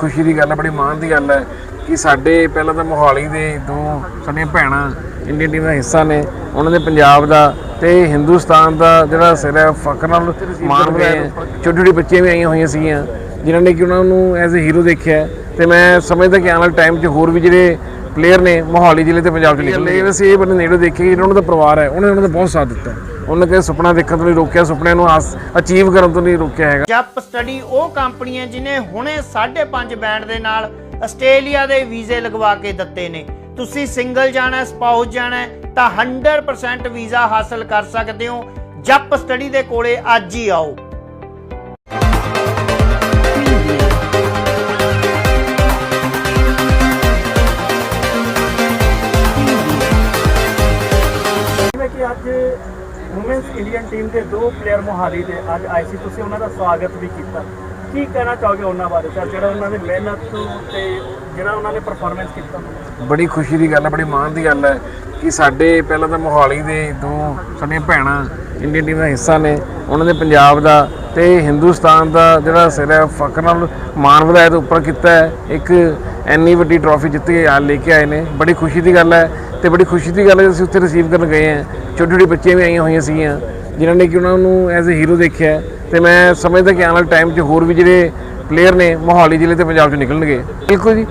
ਖੁਸ਼ੀ ਦੀ ਗੱਲ ਹੈ ਬੜੀ ਮਾਣ ਦੀ ਗੱਲ ਹੈ ਕਿ ਸਾਡੇ ਪਹਿਲਾਂ ਤਾਂ ਮੋਹਾਲੀ ਦੇ ਦੋ ਸਾਡੀਆਂ ਭੈਣਾਂ ਇੰਡੀਅਨ ਟੀਮ ਦਾ ਹਿੱਸਾ ਨੇ ਉਹਨਾਂ ਦੇ ਪੰਜਾਬ ਦਾ ਤੇ ਹਿੰਦੁਸਤਾਨ ਦਾ ਜਿਹੜਾ ਸਿਰ ਹੈ ਫਖਰ ਨਾਲ ਮਾਣ ਰਹੇ ਛੋਟੀ ਛੋਟੀ ਬੱਚੀਆਂ ਵੀ ਆਈਆਂ ਹੋਈਆਂ ਸੀਗੀਆਂ ਜਿਨ੍ਹਾਂ ਨੇ ਕਿ ਉਹਨਾਂ ਨੂੰ ਐਜ਼ ਅ ਹੀਰੋ ਦੇਖਿਆ। ਤੇ ਮੈਂ ਸਮਝਦਾ ਕਿ ਆਉਣ ਵਾਲੇ ਟਾਈਮ 'ਚ ਹੋਰ ਵੀ ਜਿਹੜੇ ਪਲੇਅਰ ਨੇ ਮੋਹਾਲੀ ਜ਼ਿਲ੍ਹੇ ਤੇ ਪੰਜਾਬ 'ਚ ਨਿਕਲਣਗੇ। ਵੈਸੇ ਇਹ ਬੰਦੇ ਨੇੜੇ ਦੇਖੇ ਕਿ ਉਹਨਾਂ ਦਾ ਪਰਿਵਾਰ ਹੈ ਉਹਨੇ ਉਹਨਾਂ ਦਾ ਬਹੁਤ ਸਾਥ ਦਿੱਤਾ। ਉਹਨਾਂ ਨੇ ਸੁਪਨਾ ਦੇਖਣ ਤੋਂ ਨਹੀਂ ਰੋਕਿਆ ਸੁਪਨਿਆਂ ਨੂੰ ਅਚੀਵ ਕਰਨ ਤੋਂ ਨਹੀਂ ਰੋਕਿਆ ਹੈਗਾ। ਜਪ ਸਟੱਡੀ ਉਹ ਕੰਪਨੀ ਹੈ ਜਿਨੇ ਹੁਣੇ 5.5 ਬੈਂਡ ਦੇ ਨਾਲ ਆਸਟ੍ਰੇਲੀਆ ਦੇ ਵੀਜ਼ੇ ਲਗਵਾ ਕੇ ਦਿੱਤੇ ਨੇ। ਤੁਸੀਂ ਸਿੰਗਲ ਜਾਣਾ ਹੈ, ਸਪਾਊਸ ਜਾਣਾ ਤਾਂ 100% ਵੀਜ਼ਾ ਹਾਸਲ ਕਰ ਸਕਦੇ ਹੋ। ਜਪ ਸਟੱਡੀ ਦੇ ਕੋਲੇ ਅੱਜ ਹੀ ਆਓ। ਜਿਵੇਂ ਕਿ ਅੱਜ ਵੂਮਨਸ ਇੰਡੀਅਨ ਟੀਮ ਦੇ ਦੋ ਪਲੇਅਰ ਮੋਹਾਲੀ ਦੇ ਅੱਜ ਆਏ ਸੀ। ਤੁਸੀਂ ਉਹਨਾਂ ਦਾ ਸਵਾਗਤ ਵੀ ਕੀਤਾ। ਕੀ ਕਹਿਣਾ ਚਾਹੋਗੇ ਉਹਨਾਂ ਬਾਰੇ? ਸਰ, ਜਿਹੜਾ ਉਹਨਾਂ ਦੀ ਮਿਹਨਤ ਤੇ ਜਿਹੜਾ ਉਹਨਾਂ ਨੇ ਪਰਫਾਰਮੈਂਸ ਕੀਤਾ। ਬੜੀ ਖੁਸ਼ੀ ਦੀ ਗੱਲ ਹੈ, ਬੜੀ ਮਾਣ ਦੀ ਗੱਲ ਹੈ ਕਿ ਸਾਡੇ ਪਹਿਲਾਂ ਤਾਂ ਮੋਹਾਲੀ ਦੇ ਦੋ ਸਾਡੀਆਂ ਭੈਣਾਂ ਇੰਡੀਅਨ ਟੀਮ ਦਾ ਹਿੱਸਾ ਨੇ, ਉਹਨਾਂ ਦੇ ਪੰਜਾਬ ਦਾ ਤੇ ਹਿੰਦੁਸਤਾਨ ਦਾ ਜਿਹੜਾ ਸਿਰ ਹੈ, ਫਖਰ ਨਾਲ ਮਾਣ ਵਧਾਇਆ ਤੋਂ ਉੱਪਰ ਕੀਤਾ ਹੈ। ਇੱਕ ਐਨੀ ਵੱਡੀ ਟਰੋਫੀ ਜਿੱਤ ਕੇ ਆ ਲੈ ਕੇ ਆਏ ਨੇ। ਬੜੀ ਖੁਸ਼ੀ ਦੀ ਗੱਲ ਹੈ ਤੇ ਬੜੀ ਖੁਸ਼ੀ ਦੀ ਗੱਲ ਹੈ ਅਸੀਂ ਉੱਥੇ ਰਿਸੀਵ ਕਰਨ ਗਏ ਹਾਂ। ਛੋਟੀ ਛੋਟੀ ਬੱਚੀਆਂ ਵੀ ਆਈਆਂ ਹੋਈਆਂ ਸੀਗੀਆਂ, ਜਿਨ੍ਹਾਂ ਨੇ ਕਿ ਉਹਨਾਂ ਨੂੰ ਐਜ਼ ਅ ਹੀਰੋ ਦੇਖਿਆ। ਹੈ ਤੇ ਮੈਂ ਸਮਝਦਾ ਕਿ ਆਉਣ ਵਾਲੇ ਟਾਈਮ 'ਚ ਹੋਰ ਵੀ ਜਿਹੜੇ ਪਲੇਅਰ ਨੇ ਮੋਹਾਲੀ ਜ਼ਿਲ੍ਹੇ ਤੇ ਪੰਜਾਬ 'ਚ ਨਿਕਲਣਗੇ। ਬਿਲਕੁਲ ਜੀ,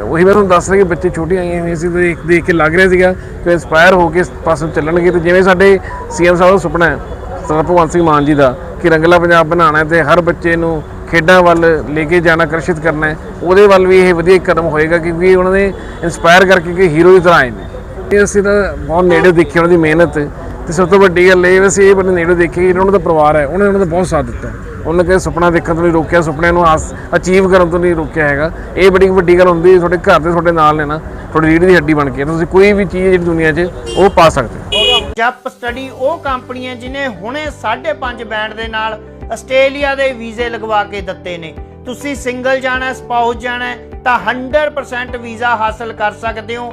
ਉਹੀ ਮੈਂ ਤੁਹਾਨੂੰ ਦੱਸ ਰਿਹਾ ਕਿ ਬੱਚੇ ਛੋਟੇ ਆਏ ਹੋਏ ਸੀ ਤੇ ਦੇਖ ਦੇਖ ਕੇ ਲੱਗ ਰਿਹਾ ਸੀਗਾ ਕਿ ਇੰਸਪਾਇਰ ਹੋ ਕੇ ਇਸ ਪਾਸੇ ਚੱਲਣਗੇ। ਤੇ ਜਿਵੇਂ ਸਾਡੇ ਸੀਐਮ ਸਾਹਿਬ ਦਾ ਸੁਪਨਾ ਹੈ, ਸਰਦਾਰ ਭਗਵੰਤ ਸਿੰਘ ਮਾਨ ਜੀ ਦਾ, ਕਿ ਰੰਗਲਾ ਪੰਜਾਬ ਬਣਾਉਣਾ ਹੈ ਤੇ ਹਰ ਬੱਚੇ ਨੂੰ ਖੇਡਾਂ ਵੱਲ ਲੈ ਕੇ ਜਾਣਾ, ਆਕਰਸ਼ਿਤ ਕਰਨਾ ਹੈ, ਉਹਦੇ ਵੱਲ ਵੀ ਇਹ ਵਧੀਆ ਕਦਮ ਹੋਏਗਾ, ਕਿਉਂਕਿ ਉਹਨਾਂ ਨੇ ਇੰਸਪਾਇਰ ਕਰਕੇ ਕਿ ਹੀਰੋ ਦੀ ਤਰ੍ਹਾਂ ਆਏ ਨੇ। ਅਸੀਂ ਤਾਂ ਬਹੁਤ ਨੇੜੇ ਦੇਖੀ ਉਹਨਾਂ ਦੀ ਮਿਹਨਤ। ਤੇ ਸਭ ਤੋਂ ਵੱਡੀ ਗੱਲ ਇਹ ਵੈਸੇ ਇਹ ਬੰਦੇ ਨੇੜੇ ਦੇਖੇ ਕਿ ਉਹਨਾਂ ਦਾ ਪਰਿਵਾਰ ਹੈ, ਉਹਨੇ ਉਹਨਾਂ ਦਾ ਬਹੁਤ ਸਾਥ ਦਿੱਤਾ। ਉਹਨਾਂ ਨੇ ਸੁਪਨਾ ਦੇਖਣ ਤੋਂ ਨਹੀਂ ਰੋਕਿਆ ਸੁਪਨਿਆਂ ਨੂੰ ਅਚੀਵ ਕਰਨ ਤੋਂ ਨਹੀਂ ਰੋਕਿਆ ਹੈਗਾ। ਇਹ ਬੜੀ ਵੱਡੀ ਗੱਲ ਹੁੰਦੀ ਹੈ, ਤੁਹਾਡੇ ਘਰ ਦੇ ਤੁਹਾਡੇ ਨਾਲ ਨੇ ਨਾ, ਤੁਹਾਡੀ ਰੀੜ ਦੀ ਹੱਡੀ ਬਣ ਕੇ, ਤੁਸੀਂ ਕੋਈ ਵੀ ਚੀਜ਼ ਜਿਹੜੀ ਦੁਨੀਆ 'ਚ ਉਹ ਪਾ ਸਕਦੇ ਹੋ। ਸਟੱਡੀ ਉਹ ਕੰਪਨੀ ਹੈ ਜਿਨੇ ਹੁਣੇ 5.5 ਬੈਂਡ ਦੇ ਨਾਲ ਆਸਟ੍ਰੇਲੀਆ ਦੇ ਵੀਜ਼ੇ ਲਗਵਾ ਕੇ ਦਿੱਤੇ ਨੇ। ਤੁਸੀਂ ਸਿੰਗਲ ਜਾਣਾ ਸਪਾਊਸ ਜਾਣਾ, ਤਾਂ 100% ਵੀਜ਼ਾ ਹਾਸਲ ਕਰ ਸਕਦੇ ਹੋ।